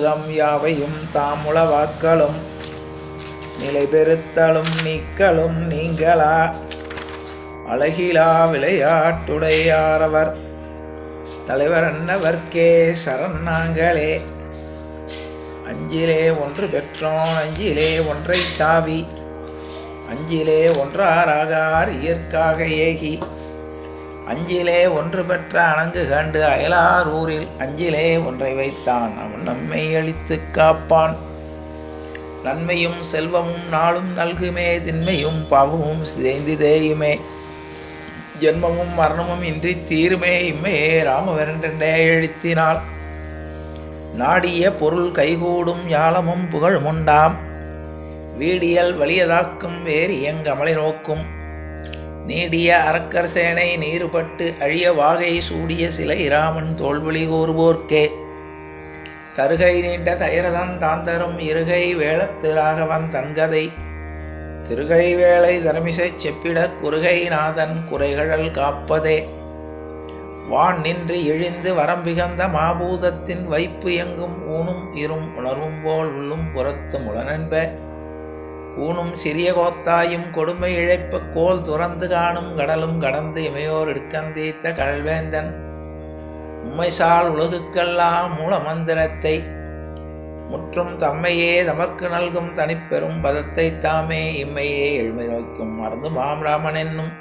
உலகம் யாவையும் தாமுளவாக்களும் நிலை பெறுத்தலும் நீக்கலும் நீங்களா? அழகிலா விளையாட்டுடையாரவர் தலைவர் அன்னவர்க்கே சரண் நாங்களே. அஞ்சிலே ஒன்று பெற்றோன் அஞ்சிலே ஒன்றை தாவி அஞ்சிலே ஒன்றாராக இயற்காக ஏகி. அஞ்சிலே ஒன்று பெற்ற அணங்கு கண்டு அயலார் ஊரில் அஞ்சிலே ஒன்றை வைத்தான். அவன் நம்மை அழித்து காப்பான். நன்மையும் செல்வமும் நாளும் நல்குமே திண்மையும் பாவமும் சிதைந்து தேயுமே ஜென்மமும் மரணமும் இன்றி தீருமே இம்மையே ராமவரன்றே எழுத்தினாள். நாடிய பொருள் கைகூடும் ஞாலமும் புகழுமுண்டாம் வீடியல் வலியதாக்கும் வேறு எங்கமலை நோக்கும். நீடிய அரக்கர் சேனை நீருபட்டு அழிய வாகை சூடிய சிலை இராமன் தோல்வழி கூறுவோர்க்கே. தருகை நீண்ட தயரதன் தாந்தரும் இருகை வேளத்திராகவன் தன்கதை. திருகை வேளை தரமிசைச் செப்பிட குறுகை நாதன் குறைகழல் காப்பதே. வான் நின்று இழிந்து வரம்பிகந்த மாபூதத்தின் வைப்பு எங்கும் ஊனும் இரும் உணர்வும் போல் உள்ளும் புறத்து முளனென்ப ஊனும் சிறிய கோத்தாயும் கொடுமை இழைப்ப கோல் துறந்து காணும் கடலும் கடந்து இமையோர் இடுக்கந்தீத்த கல்வேந்தன். உம்மைசால் உலகுக்கெல்லாம் மூல மந்திரத்தை முற்றும் தம்மையே தமக்கு நல்கும் தனிப்பெரும் பதத்தை தாமே இம்மையே எழுமை நோக்கும் மறந்து மாம்ராமன் என்னும்.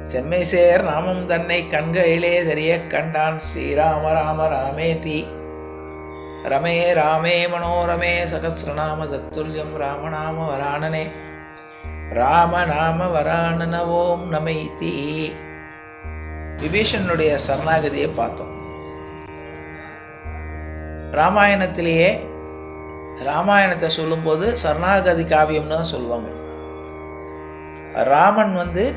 செம்மை சேர் நாமும் தன்னை கண்களிலே தெரிய கண்டான் ஸ்ரீராம ராம ராமேதி. ரமே ராமே மனோரமே சகசிரநாம தத்துல்யம் ராமநாம வராணனே. ராமநாம வராணன ஓம் நமைதி. விபீஷனுடைய சரணாகதியை பார்த்தோம். ராமாயணத்திலேயே ராமாயணத்தை சொல்லும்போது சரணாகதி காவியம்னு தான் சொல்லுவாங்க. ராமன் வந்து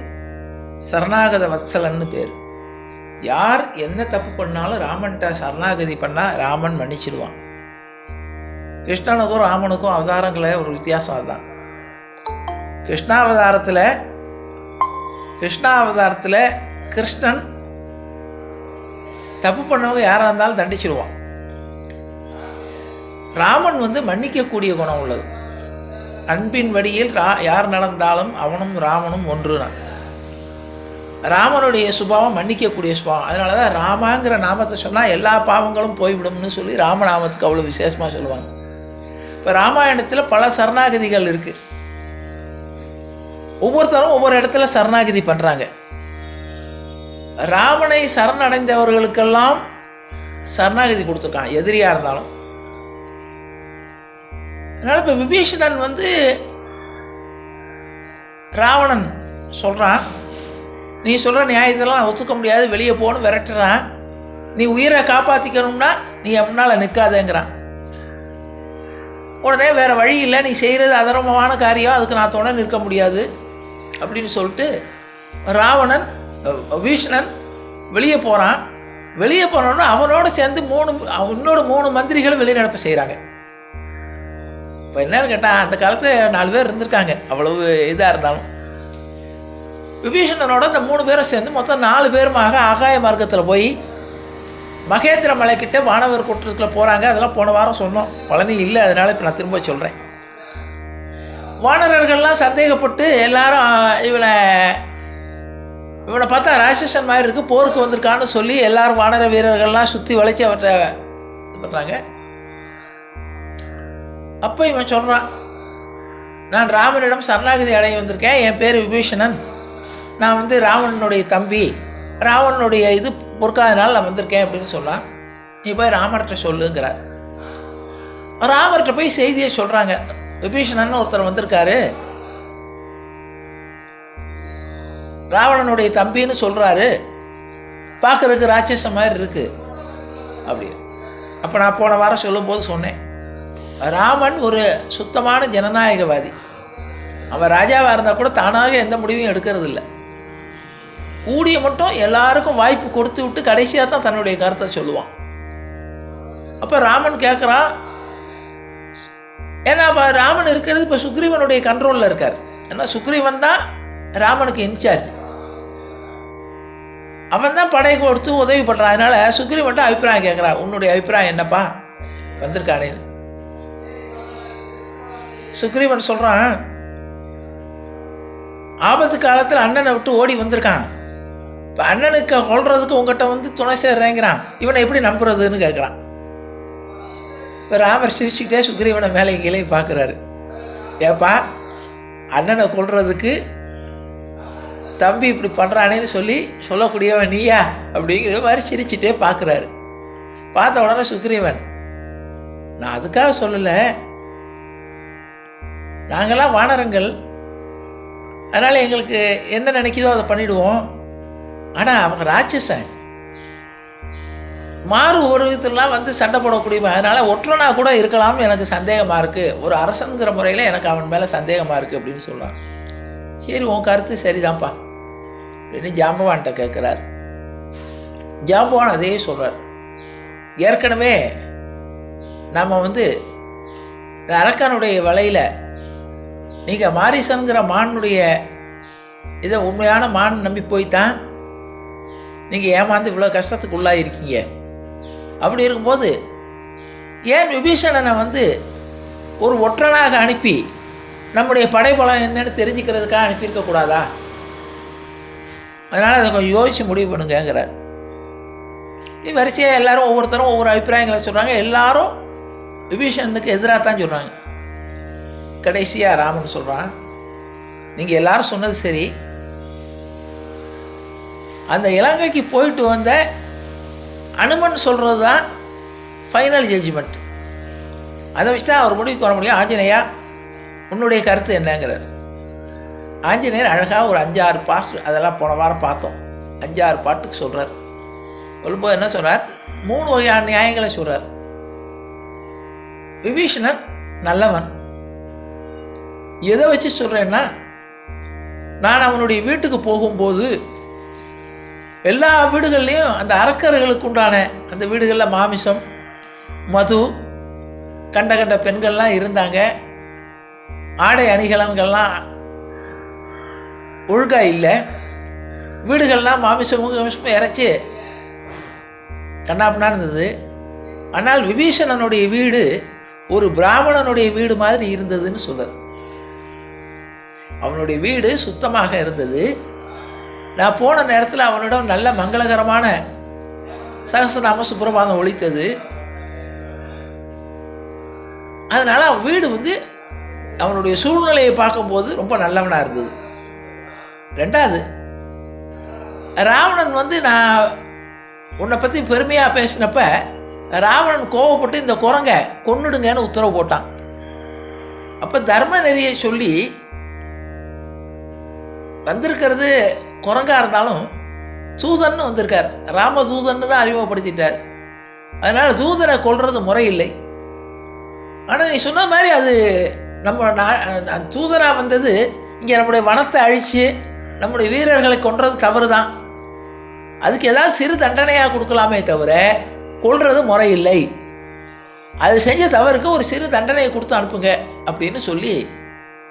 சரணாகத வத்சலன்னு பேர். யார் என்ன தப்பு பண்ணாலும் ராமன்கிட்ட சரணாகதி பண்ணால் ராமன் மன்னிச்சிடுவான். கிருஷ்ணனுக்கும் ராமனுக்கும் அவதாரங்கள ஒரு வித்தியாசம் அதுதான். கிருஷ்ணாவதாரத்தில் கிருஷ்ணாவதாரத்தில் கிருஷ்ணன் தப்பு பண்ணவங்க யாராக இருந்தாலும் தண்டிச்சிடுவான். ராமன் வந்து மன்னிக்கக்கூடிய குணம் உள்ளது. அன்பின் வடியில் ரா யார் நடந்தாலும் அவனும் ராமனும் ஒன்றுனான் ராமனுடைய சுபாவம் மன்னிக்கக்கூடிய சுபாவம். அதனால தான் ராமாங்கிற நாமத்தை சொன்னால் எல்லா பாவங்களும் போய்விடும்னு சொல்லி ராமநாமத்துக்கு அவ்வளோ விசேஷமாக சொல்லுவாங்க. இப்போ ராமாயணத்தில் பல சரணாகதிகள் இருக்குது ஒவ்வொருத்தரும் ஒவ்வொரு இடத்துல சரணாகதி பண்ணுறாங்க ராமனை சரணடைந்தவர்களுக்கெல்லாம் சரணாகதி கொடுத்துருக்கான் எதிரியாக இருந்தாலும். அதனால் இப்போ விபீஷணன் வந்து ராவணன் சொல்கிறான் நீ சொல்கிற நியாயத்தெல்லாம் நான் ஒத்துக்க முடியாது. வெளியே போகணும் விரட்டுறான். நீ உயிரை காப்பாற்றிக்கணும்னா நீ எப்படினால நிற்காதேங்கிறான் உடனே வேறு வழி இல்லை. நீ செய்கிறது அதர்மமான காரியம். அதுக்கு நான் துணை நிற்க முடியாது. அப்படின்னு சொல்லிட்டு ராவணன் வீஷ்ணன் வெளியே போகிறான் வெளியே போனோன்னா அவனோட சேர்ந்து மூணு இன்னொரு மூணு மந்திரிகளும் வெளிநடப்பு செய்கிறாங்க இப்போ என்னன்னு கேட்டால் அந்த காலத்தில் நாலு பேர் இருந்திருக்காங்க. அவ்வளவு இதாக இருந்தாலும். விபீஷணனோட இந்த மூணு பேரும் சேர்ந்து மொத்தம் நாலு பேருமாக ஆகாய மார்க்கத்தில் போய் மகேந்திர மலைக்கிட்ட வானவர் கூட்டத்தில் போகிறாங்க அதெல்லாம் போன வாரம் சொன்னோம். பழனி இல்லை அதனால் இப்போ நான் திரும்ப சொல்கிறேன் வானரர்கள்லாம் சந்தேகப்பட்டு எல்லாரும் இவனை இவனை பார்த்தா ராட்சசன் மாதிரி இருக்குது போருக்கு வந்திருக்கான்னு சொல்லி எல்லாரும் வானர வீரர்கள்லாம் சுற்றி வளைச்சி அவர்கிட்ட இது பண்ணுறாங்க அப்போ இவன் சொல்கிறான் நான் ராமனிடம் சரணாகதி அடைய வந்திருக்கேன். என் பேர் விபீஷணன். நான் வந்து ராவணனுடைய தம்பி ராவணனுடைய இது பொறுக்காதனால நான் வந்திருக்கேன் அப்படின்னு சொன்னான் நீ போய் ராமர்கிட்ட சொல்லுங்கிறார். ராமர்கிட்ட போய் செய்தியை சொல்கிறாங்க விபீஷணன் ஒருத்தர் வந்திருக்காரு. ராவணனுடைய தம்பின்னு சொல்கிறாரு பார்க்குறதுக்கு ராட்சச மாதிரி இருக்குது அப்படி. அப்போ நான் போன வாரம் சொல்லும்போது சொன்னேன். ராமன் ஒரு சுத்தமான ஜனநாயகவாதி. அவன் ராஜாவாக இருந்தால் கூட தானாக எந்த முடிவையும் எடுக்கிறது இல்லை கூடிய மட்டும் எல்லாருக்கும் வாய்ப்பு கொடுத்து விட்டு கடைசியாக தான் தன்னுடைய கருத்தை சொல்லுவான். அப்போ ராமன் கேட்குறான் ஏன்னா இப்போ ராமன் இருக்கிறது இப்போ சுக்ரீவனுடைய கண்ட்ரோலில் இருக்கார். ஏன்னா சுக்ரீவன் தான் ராமனுக்கு இன்சார்ஜ் அவன் தான் படை கொடுத்து உதவி பண்ணுறான் அதனால் சுக்ரீவன்ட்ட அபிப்பிராயம் கேட்குறான் உன்னுடைய அபிப்பிராயம் என்னப்பா? வந்திருக்கானேன்னு சுக்ரீவன் சொல்கிறான் ஆபத்து காலத்தில் அண்ணனை விட்டு ஓடி வந்திருக்கான். இப்போ அண்ணனுக்கு கொள்றதுக்கு உங்ககிட்ட வந்து துணை சேர்றேங்கிறான். இவனை எப்படி நம்புறதுன்னு கேட்குறான் இப்போ ராமர் சிரிச்சுக்கிட்டே சுக்ரீவனை மேலே கீழே பார்க்குறாரு ஏப்பா அண்ணனை கொள்றதுக்கு தம்பி இப்படி பண்ணுறானேன்னு சொல்லி சொல்லக்கூடியவன் நீயா? அப்படிங்கிற மாதிரி சிரிச்சுட்டே பார்க்குறாரு பார்த்த உடனே சுக்ரீவன் நான் அதுக்காக சொல்லலை. நாங்களாம் வானரங்கள். அதனால் எங்களுக்கு என்ன நினைக்கிதோ அதை பண்ணிவிடுவோம் ஆனால் அவங்க ராட்சசன். மாறு உருவத்திலாம் வந்து சண்டை போடக்கூடியவன். அதனால் ஒற்றனா கூட இருக்கலாம்னு எனக்கு சந்தேகமாக இருக்குது ஒரு அரசனுங்கிற முறையில் எனக்கு அவன் மேலே சந்தேகமாக இருக்குது அப்படின்னு சொல்கிறான் சரி உன் கருத்து சரிதான்ப்பா அப்படின்னு ஜாம்பவான்கிட்ட கேட்குறார் ஜாம்பவான் அதே சொல்கிறார் ஏற்கனவே நாம் வந்து இந்த அரக்கனுடைய வலையில் நீங்கள் மாரிசன்கிற மானுடைய இதை உண்மையான மான் நம்பி போய்த்தான். நீங்கள் ஏமாந்து இவ்வளோ கஷ்டத்துக்கு உள்ளாயிருக்கீங்க அப்படி இருக்கும்போது ஏன் விபீஷணனை வந்து ஒரு ஒற்றனாக அனுப்பி நம்முடைய படைபலம் என்னன்னு தெரிஞ்சுக்கிறதுக்காக அனுப்பியிருக்க கூடாதா அதனால் அதை கொஞ்சம் யோசித்து முடிவு பண்ணுங்கிறார் நீ வரிசையாக எல்லாரும் ஒவ்வொருத்தரும் ஒவ்வொரு அபிப்பிராயங்களை சொல்கிறாங்க எல்லாரும் விபீஷணனுக்கு எதிராக தான் சொல்கிறாங்க கடைசியாக ராமன் சொல்கிறான் நீங்கள் எல்லாரும் சொன்னது சரி. அந்த இலங்கைக்கு போயிட்டு வந்த அனுமன் சொல்கிறது தான் ஃபைனல் ஜட்ஜ்மெண்ட் அதை வச்சு தான் அவர் முடிவுக்கு வர முடியும். ஆஞ்சநேயா உன்னுடைய கருத்து என்னங்கிறார். ஆஞ்சநேயர் அழகாக ஒரு அஞ்சாறு பாஸ்ட் அதெல்லாம் போன வாரம் பார்த்தோம். அஞ்சாறு பாட்டுக்கு சொல்கிறார் சொல்லும்போது என்ன சொல்கிறார் மூணு வகையான நியாயங்களை சொல்கிறார் விபீஷணன் நல்லவன். எதை வச்சு சொல்கிறேன்னா நான் அவனுடைய வீட்டுக்கு போகும்போது எல்லா வீடுகள்லேயும் அந்த அரக்கர்களுக்கு உண்டான அந்த வீடுகளில் மாமிசம் மது கண்ட கண்ட பெண்கள்லாம் இருந்தாங்க. ஆடை அணிகலன்கள்லாம் ஒழுங்கா இல்லை. வீடுகள்லாம் மாமிசமும் மாமிசமும் இறைச்சி கண்ணாப்பினா இருந்தது. ஆனால் விபீஷணனுடைய வீடு ஒரு பிராமணனுடைய வீடு மாதிரி இருந்ததுன்னு சொல்லுது அவனுடைய வீடு சுத்தமாக இருந்தது. நான் போன நேரத்தில் அவனிடம் நல்ல மங்களகரமான சகசநாம சுப்பிரபாதம் ஒழித்தது அதனால் அவன் வீடு வந்து அவனுடைய சூழ்நிலையை பார்க்கும்போது ரொம்ப நல்லவனாக இருந்தது. ரெண்டாவது ராவணன் வந்து நான் உன்னை பற்றி பெருமையாக பேசினப்ப ராவணன் கோவப்பட்டு இந்த குரங்க கொன்னுடுங்கன்னு உத்தரவு போட்டான். அப்போ தர்ம நெறியை சொல்லி வந்திருக்கிறது குரங்காக இருந்தாலும் தூதன்னு வந்திருக்கார். ராம தூதன்னு தான் அறிமுகப்படுத்திட்டார். அதனால் சூதனை கொள்வது முறையில்லை. ஆனால் நீ சொன்ன மாதிரி அது நம்ம நா- வந்தது இங்கே நம்முடைய வனத்தை அழித்து நம்முடைய வீரர்களை கொன்றது தவறு தான் அதுக்கு ஏதாவது சிறு தண்டனையாக கொடுக்கலாமே தவிர கொள்வது முறையில்லை. அது செஞ்ச தவறுக்கு ஒரு சிறு தண்டனையை கொடுத்து அனுப்புங்க அப்படின்னு சொல்லி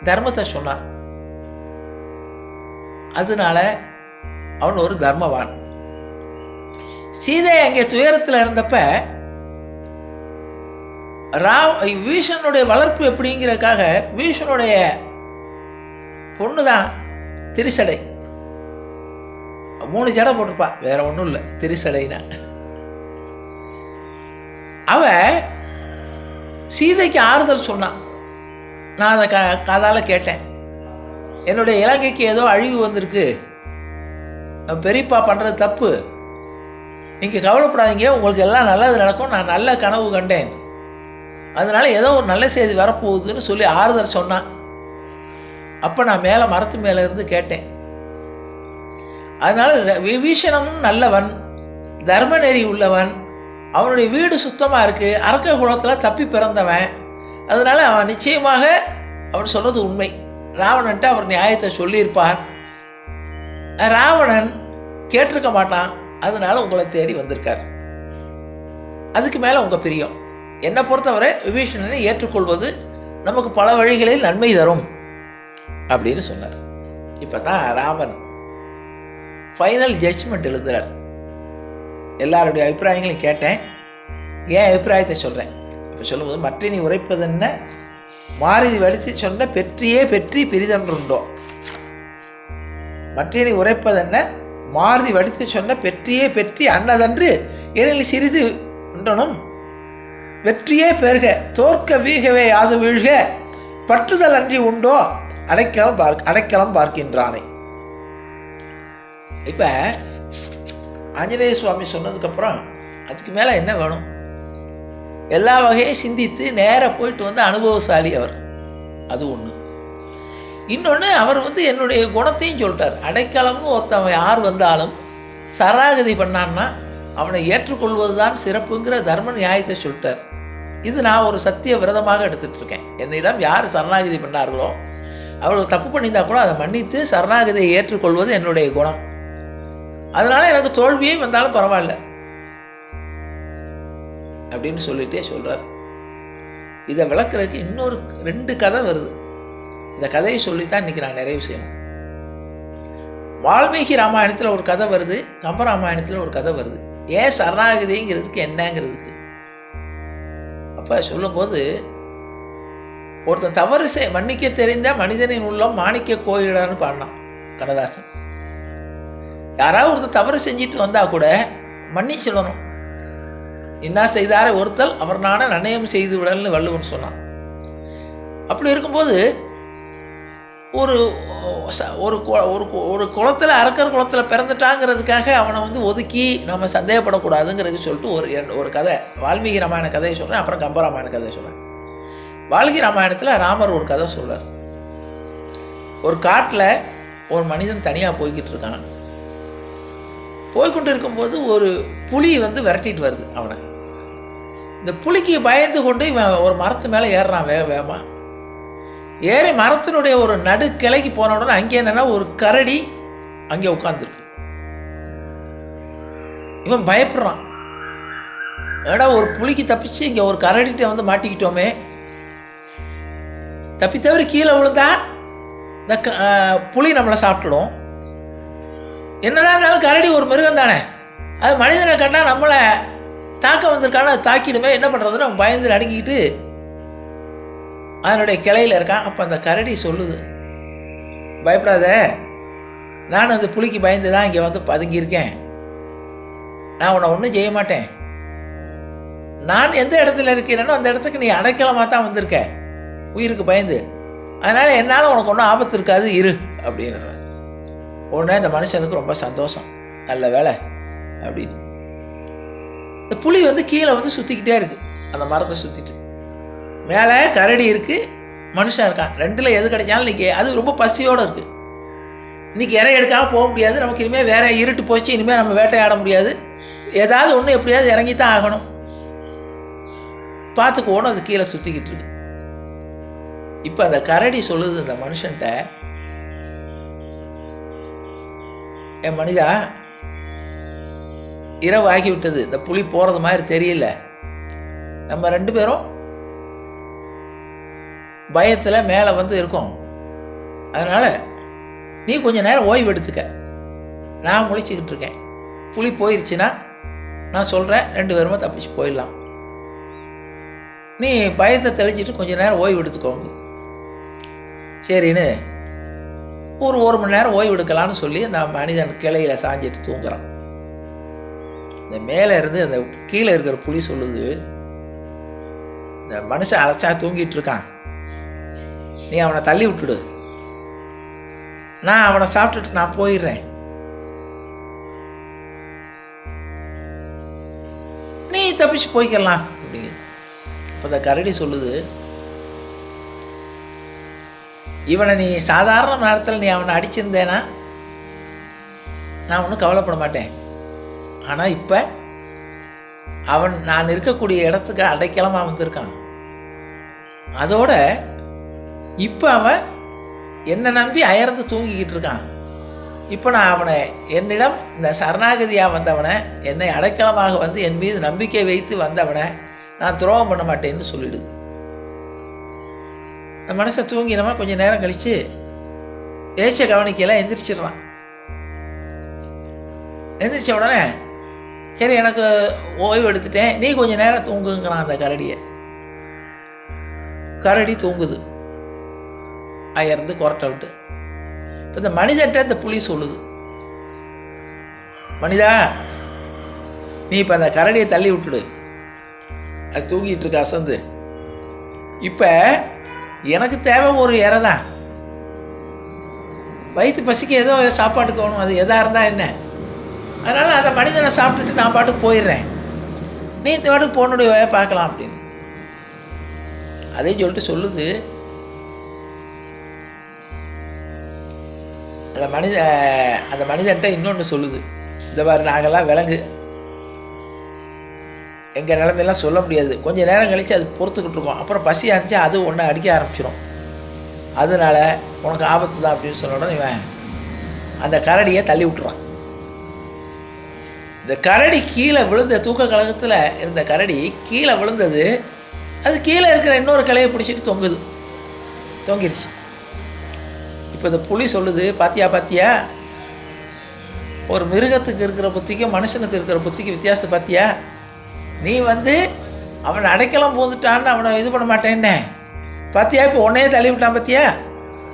தர்மத்தை சொன்னான். அதனால அவன் ஒரு தர்மவான். சீதை அங்கே துயரத்தில் இருந்தப்ப ராவ் வீஷனுடைய வளர்ப்பு எப்படிங்கிறதுக்காக வீஷனுடைய பொண்ணு தான் திரிசடை. மூணு ஜடை போட்டிருப்பா. வேற ஒன்றும் இல்லை. திரிசடைனா. அவ சீதைக்கு ஆறுதல் சொன்னான். நான் அதை க காதால் கேட்டேன். என்னுடைய இலங்கைக்கு ஏதோ அழிவு வந்திருக்கு. பெரியப்பா பண்ணுறது தப்பு. நீங்கள் கவலைப்படாதீங்க உங்களுக்கு எல்லாம் நல்லது நடக்கும் நான் நல்ல கனவு கண்டேன். அதனால் ஏதோ ஒரு நல்ல செய்தி வரப்போகுதுன்னு சொல்லி ஆறுதல் சொன்னான். அப்போ நான் மேலே மரத்து மேலே இருந்து கேட்டேன். அதனால் விபீஷணமும் நல்லவன் தர்மநெறி உள்ளவன் அவனுடைய வீடு சுத்தமாக இருக்குது அரக்க குளத்தில் தப்பி பிறந்தவன். அதனால் அவன் நிச்சயமாக அவன் சொல்கிறது உண்மை. ராவணன்ட்டு அவர் நியாயத்தை சொல்லியிருப்பார். ராவணன் கேட்டிருக்க மாட்டான். அதனால உங்களை தேடி வந்திருக்கார். அதுக்கு மேலே உங்கள் பிரியம். என்னை பொறுத்தவரை விபீஷணனை ஏற்றுக்கொள்வது நமக்கு பல வழிகளில் நன்மை தரும் அப்படின்னு சொன்னார். இப்போ தான் ராமன் ஃபைனல் ஜட்ஜ்மெண்ட் எழுதுறார். எல்லாருடைய அபிப்பிராயங்களையும் கேட்டேன். ஏன் அபிப்பிராயத்தை சொல்கிறேன் இப்போ சொல்லும்போது மற்ற நீ உரைப்பது என்ன? மாறுதி வடித்து சொன்ன பெற்றியே பெற்றி பிரிதன்றுண்டோ. மற்றியனை உரைப்பதென்ன? மாறுதி வடித்து சொன்ன பெற்றியே பெற்றி அன்னதன்று எனில் சிறிது உண்டனும். வெற்றியே பெருக தோற்க வீகவே யாது வீழ்க பற்றுதல் அன்றி உண்டோ? அடைக்கலம் பார்க்க அடைக்கலம் பார்க்கின்றானே. இப்போ ஆஞ்சநேய சுவாமி சொன்னதுக்கப்புறம் அதுக்கு மேலே என்ன வேணும்? எல்லா வகையும் சிந்தித்து நேராக போயிட்டு வந்து அனுபவசாலி அவர். அது ஒன்று இன்னொன்று அவர் வந்து என்னுடைய குணத்தையும் சொல்லிட்டார். அடைக்கலம்னு ஒருத்தவன் யார் வந்தாலும் சராகதி பண்ணான்னா அவனை ஏற்றுக்கொள்வது தான் சிறப்புங்கிற தர்ம நியாயத்தை சொல்லிட்டார். இது நான் ஒரு சத்திய விரதமாக எடுத்துகிட்டு இருக்கேன். என்னிடம் யார் சரணாகதி பண்ணார்களோ அவர்கள் தப்பு பண்ணியிருந்தா கூட அதை மன்னித்து சரணாகதியை ஏற்றுக்கொள்வது என்னுடைய குணம். அதனால் எனக்கு தோல்வியே வந்தாலும் பரவாயில்ல. அப்படின்னு சொல்லிட்டே சொல்கிறார் இதை விளக்குறதுக்கு இன்னொரு ரெண்டு கதை வருது. இந்த கதையை சொல்லித்தான் இன்றைக்கி நான் நிறைவு செய்யணும். வால்மீகி ராமாயணத்தில் ஒரு கதை வருது கம்பராமாயணத்தில் ஒரு கதை வருது. ஏன் சரணாகதிங்கிறதுக்கு என்னங்கிறதுக்கு. அப்போ சொல்லும்போது ஒருத்தன் தவறு செய் மன்னிக்க தெரிந்த மனிதனின் உள்ளம் மாணிக்க கோயிலான்னு பாடினான் கண்ணதாசன். யாராவது ஒருத்தர் தவறு செஞ்சுட்டு வந்தால் கூட மன்னி சொல்லணும். என்ன செய்தாரே? ஒருத்தல் அவர் நாட நன்னயம் செய்து விடல்னு வள்ளுவர் சொன்னான். அப்படி இருக்கும்போது ஒரு ச- ஒரு கு- ஒரு கு- ஒரு குளத்தில் அரக்கர் குளத்தில் பிறந்துட்டாங்கிறதுக்காக அவனை வந்து ஒதுக்கி நம்ம சந்தேகப்படக்கூடாதுங்கிறது சொல்லிட்டு ஒரு ஒரு கதை வால்மீகி ராமாயண கதையை சொல்கிறேன் அப்புறம் கம்பராமாயண கதையை சொல்கிறேன் வால்மீகி ராமாயணத்தில் ராமர் ஒரு கதை சொல்கிறார் ஒரு காட்டில் ஒரு மனிதன் தனியாக போய்கிட்டு இருக்கான். போய்க்கொண்டு இருக்கும்போது ஒரு புலி வந்து விரட்டிட்டு வருது அவனை. இந்த புலிக்கு பயந்து கொண்டு இவன் ஒரு மரத்து மேலே ஏறுறான் வேக வேகமாக ஏறி மரத்தினுடைய ஒரு நடு கிளைக்கு போன உடனே அங்கே என்னன்னா ஒரு கரடி அங்கே உட்காந்துருக்கு இவன் பயப்படுறான். ஏடா ஒரு புலிக்கு தப்பிச்சு இங்கே ஒரு கரடிட்ட வந்து மாட்டிக்கிட்டோமே. தப்பி தவிர கீழே விழுந்தா இந்த க- புளி நம்மளை சாப்பிட்டுடும். என்னதான் இருந்தாலும் கரடி ஒரு மிருகம் தானே அது மனிதனை கண்டால் நம்மளை தாக்க வந்திருக்கான தாக்கிடுமே என்ன பண்ணுறதுன்னு அவன் பயந்து அடங்கிக்கிட்டு அதனுடைய கிளையில் இருக்கான். அப்போ அந்த கரடி சொல்லுது பயப்படாத நான் அந்த புலிக்கு பயந்து தான் இங்கே வந்து பதுங்கியிருக்கேன். நான் உன்னை ஒன்றும் செய்ய மாட்டேன். நான் எந்த இடத்துல இருக்கிறேனோ அந்த இடத்துக்கு நீ அடைக்கலமாக தான் வந்திருக்க. உயிருக்கு பயந்து. அதனால் என்னால் உனக்கு ஒன்றும் ஆபத்து இருக்காது இரு அப்படின்றான். உடனே இந்த மனுஷனுக்கு ரொம்ப சந்தோஷம். நல்ல வேலை அப்படின்னு. இந்த புலி வந்து கீழே வந்து சுற்றிக்கிட்டே இருக்கு. அந்த மரத்தை சுற்றிட்டு மேலே கரடி இருக்குது மனுஷன் இருக்கான். ரெண்டில் எது கிடைச்சாலும் இன்றைக்கி அது ரொம்ப பசியோடு இருக்குது இன்றைக்கி இறை எடுக்காமல் போக முடியாது. நமக்கு இனிமேல் வேற இருட்டு போச்சு. இனிமேல் நம்ம வேட்டையாட முடியாது. ஏதாவது ஒன்று எப்படியாவது இறங்கி தான் ஆகணும். பார்த்துக்கோணும் அது கீழே சுற்றிக்கிட்டு இருக்கு. இப்போ அந்த கரடி சொல்லுது அந்த மனுஷன்ட்ட என் மனிதா இரவு ஆகிவிட்டது இந்த புலி போகிறது மாதிரி தெரியல. நம்ம ரெண்டு பேரும் பயத்தில் மேலே வந்து இருக்கோம். அதனால் நீ கொஞ்சம் நேரம் ஓய்வு எடுத்துக்க. நான் முழிச்சுக்கிட்டு இருக்கேன். புளி போயிருச்சுன்னா நான் சொல்கிறேன் ரெண்டு பேருமே தப்பிச்சு போயிடலாம். நீ பயத்தை தெளிச்சிட்டு கொஞ்ச நேரம் ஓய்வு எடுத்துக்கோங்க சரின்னு ஒரு ஒரு மணி நேரம் ஓய்வு எடுக்கலாம்னு சொல்லி அந்த மனிதன் கிளையில் சாஞ்சிட்டு தூங்குறான். இந்த மேலே இருந்து அந்த கீழே இருக்கிற புலி சொல்லுது இந்த மனுஷன் அழைச்சா தூங்கிட்டு இருக்கான். நீ அவனை தள்ளி விட்டுடு. நான் அவனை சாப்பிட்டுட்டு நான் போயிடுறேன். நீ தப்பிச்சு போய்க்கலாம் அப்படிங்குது. இப்போ இந்த கரடி சொல்லுது இவனை நீ சாதாரண நேரத்தில் நீ அவனை அடிச்சிருந்தேனா? நான் ஒன்றும் கவலைப்பட மாட்டேன். ஆனால் இப்போ அவன் நான் இருக்கக்கூடிய இடத்துக்கு அடைக்கலமாக வந்திருக்கான். அதோட இப்போ அவன் என்னை நம்பி அயர்ந்து தூங்கிக்கிட்டு இருக்கான். இப்போ நான் அவனை என்னிடம் இந்த சரணாகதியாக வந்தவனை என்னை அடைக்கலமாக வந்து என் மீது நம்பிக்கை வைத்து வந்தவனை நான் துரோகம் பண்ண மாட்டேன்னு சொல்லிடுது இந்த மனசை தூங்கினமா கொஞ்சம் நேரம் கழித்து ஏச்ச கவனிக்கலாம் எந்திரிச்சிடுறான். எந்திரிச்ச உடனே சரி எனக்கு ஓய்வு எடுத்துட்டேன். நீ கொஞ்சம் நேரம் தூங்குங்கிறான் அந்த கரடியை. கரடி தூங்குது. அயர்ந்து கொரட்டை விட்டு இப்போ இந்த மனிதன்ட்ட இந்த புலி சொல்லுது. மனிதா நீ இப்போ அந்த கரடியை தள்ளி விட்டுடு. அது தூங்கிட்டு இருக்கு அசந்து. இப்போ எனக்கு தேவை ஒரு இறை தான் வயிற்று பசிக்கு ஏதோ சாப்பாட்டுக்கு வேணும் அது எதாக இருந்தால் என்ன? அதனால் அந்த மனிதனை சாப்பிட்டுட்டு நான் பாட்டுக்கு போயிடுறேன். நீ இந்த பாட்டுக்கு போனுடைய வேலை பார்க்கலாம் அப்படின்னு. அதே சொல்லிட்டு சொல்லுது. அந்த மனித அந்த மனிதன்ட்ட இன்னொன்று சொல்லுது. இந்த மாதிரி நாங்கள்லாம் விலங்கு. எங்கள் நிலமையெல்லாம் சொல்ல முடியாது. கொஞ்சம் நேரம் கழித்து அது பொறுத்துக்கிட்டு இருக்கோம். அப்புறம் பசி அரைச்சி அது ஒன்று அடிக்க ஆரம்பிச்சிடும் அதனால் உனக்கு ஆபத்து தான் அப்படின்னு சொன்ன உடனே இவன் அந்த கரடியை தள்ளி விட்டுறான். இந்த கரடி கீழே விழுந்த தூக்க கழகத்தில் இருந்த கரடி கீழே விழுந்தது அது கீழே இருக்கிற இன்னொரு கிளையை பிடிச்சிட்டு தொங்குது. தொங்கிருச்சு. இப்போ இந்த புலி சொல்லுது பாத்தியா பாத்தியா? ஒரு மிருகத்துக்கு இருக்கிற புத்திக்கும் மனுஷனுக்கு இருக்கிற புத்திக்கு வித்தியாசத்தை பார்த்தியா நீ வந்து அவனை அடைக்கலாம் போந்துட்டான்னு அவனை இது பண்ண மாட்டேன்னே பாத்தியா? இப்போ உன்னையே தள்ளி விட்டான் பாத்தியா?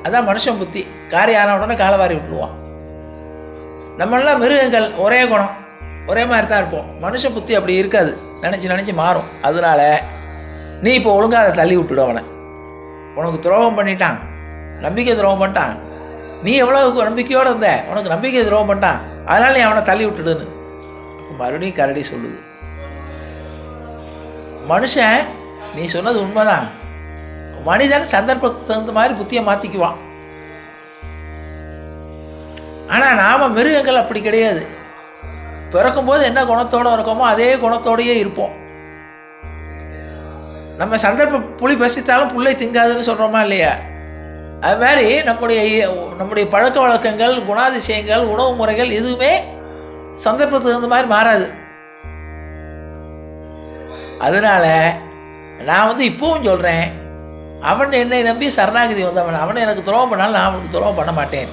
அதான் மனுஷன் புத்தி. காரி ஆன உடனே காலை வாரி விட்டுருவான். நம்மளாம் மிருகங்கள் ஒரே குணம். ஒரே மாதிரி தான் இருப்போம். மனுஷன் புத்தி அப்படி இருக்காது. நினச்சி நினச்சி மாறும். அதனால நீ இப்போ ஒழுங்காக அதை தள்ளி விட்டுடு அவனை. உனக்கு துரோகம் பண்ணிட்டான். நம்பிக்கை துரோகம் பண்ணிட்டான். நீ எவ்வளோ நம்பிக்கையோடு இருந்த? உனக்கு நம்பிக்கை துரோகம் பண்ணிட்டான். அதனால் நீ அவனை தள்ளி விட்டுடுன்னு. அப்போ மறுபடியும் கரடி சொல்லுது. மனுஷன் நீ சொன்னது உண்மைதான். மனிதன் சந்தர்ப்பத்துக்கு தகுந்த மாதிரி புத்தியை மாற்றிக்குவான் ஆனால் நாம் மிருகங்கள் அப்படி கிடையாது. பிறக்கும்போது என்ன குணத்தோடு இருக்கோமோ அதே குணத்தோடையே இருப்போம். நம்ம சந்தர்ப்ப புலி பசித்தாலும் புள்ளை திங்காதுன்னு சொல்கிறோமா இல்லையா? அது மாதிரி நம்முடைய நம்முடைய பழக்க வழக்கங்கள் குணாதிசயங்கள் உணவு முறைகள் எதுவுமே சந்தர்ப்பத்துக்கு தகுந்த மாதிரி மாறாது. அதனால் நான் வந்து இப்போவும் சொல்கிறேன் அவன் என்னை நம்பி சரணாகதி வந்தவன் அவனை எனக்கு துரோகம் பண்ணாலும் நான் அவனுக்கு துரோகம் பண்ண மாட்டேன்.